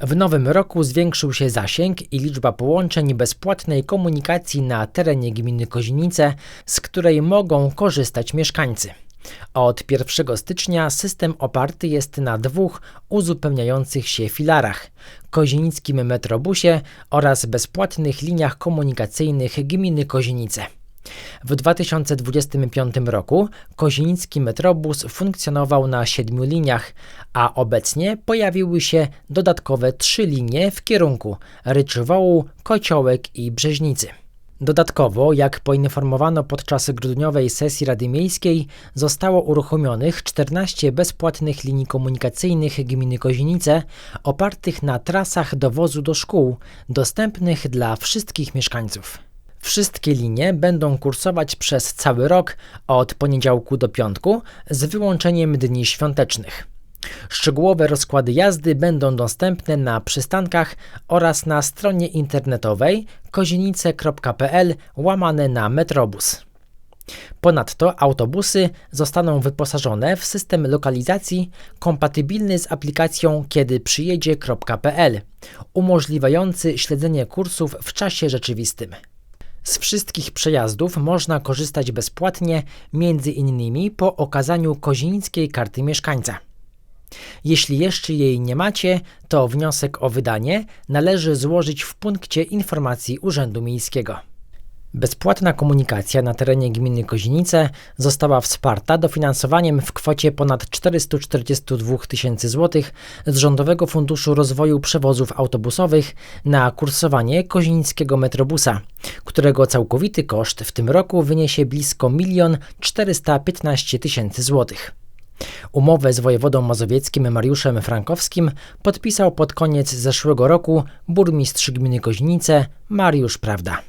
W nowym roku zwiększył się zasięg i liczba połączeń bezpłatnej komunikacji na terenie gminy Kozinice, z której mogą korzystać mieszkańcy. Od 1 stycznia system oparty jest na dwóch uzupełniających się filarach: kozinickim metrobusie oraz bezpłatnych liniach komunikacyjnych gminy Kozinice. W 2025 roku kozinicki metrobus funkcjonował na siedmiu liniach, a obecnie pojawiły się dodatkowe trzy linie w kierunku Ryczwołu, Kociołek i Brzeźnicy. Dodatkowo, jak poinformowano podczas grudniowej sesji Rady Miejskiej, zostało uruchomionych 14 bezpłatnych linii komunikacyjnych gminy Kozinice opartych na trasach dowozu do szkół, dostępnych dla wszystkich mieszkańców. Wszystkie linie będą kursować przez cały rok od poniedziałku do piątku, z wyłączeniem dni świątecznych. Szczegółowe rozkłady jazdy będą dostępne na przystankach oraz na stronie internetowej kozienice.pl łamane na Metrobus. Ponadto autobusy zostaną wyposażone w system lokalizacji kompatybilny z aplikacją kiedyprzyjedzie.pl, umożliwiający śledzenie kursów w czasie rzeczywistym. Z wszystkich przejazdów można korzystać bezpłatnie, między innymi po okazaniu kozinickiej karty mieszkańca. Jeśli jeszcze jej nie macie, to wniosek o wydanie należy złożyć w punkcie informacji Urzędu Miejskiego. Bezpłatna komunikacja na terenie gminy Kozinice została wsparta dofinansowaniem w kwocie ponad 442 tysięcy złotych z Rządowego Funduszu Rozwoju Przewozów Autobusowych na kursowanie kozinickiego metrobusa, którego całkowity koszt w tym roku wyniesie blisko 1 415 tysięcy złotych. Umowę z wojewodą mazowieckim Mariuszem Frankowskim podpisał pod koniec zeszłego roku burmistrz gminy Kozinice Mariusz Prawda.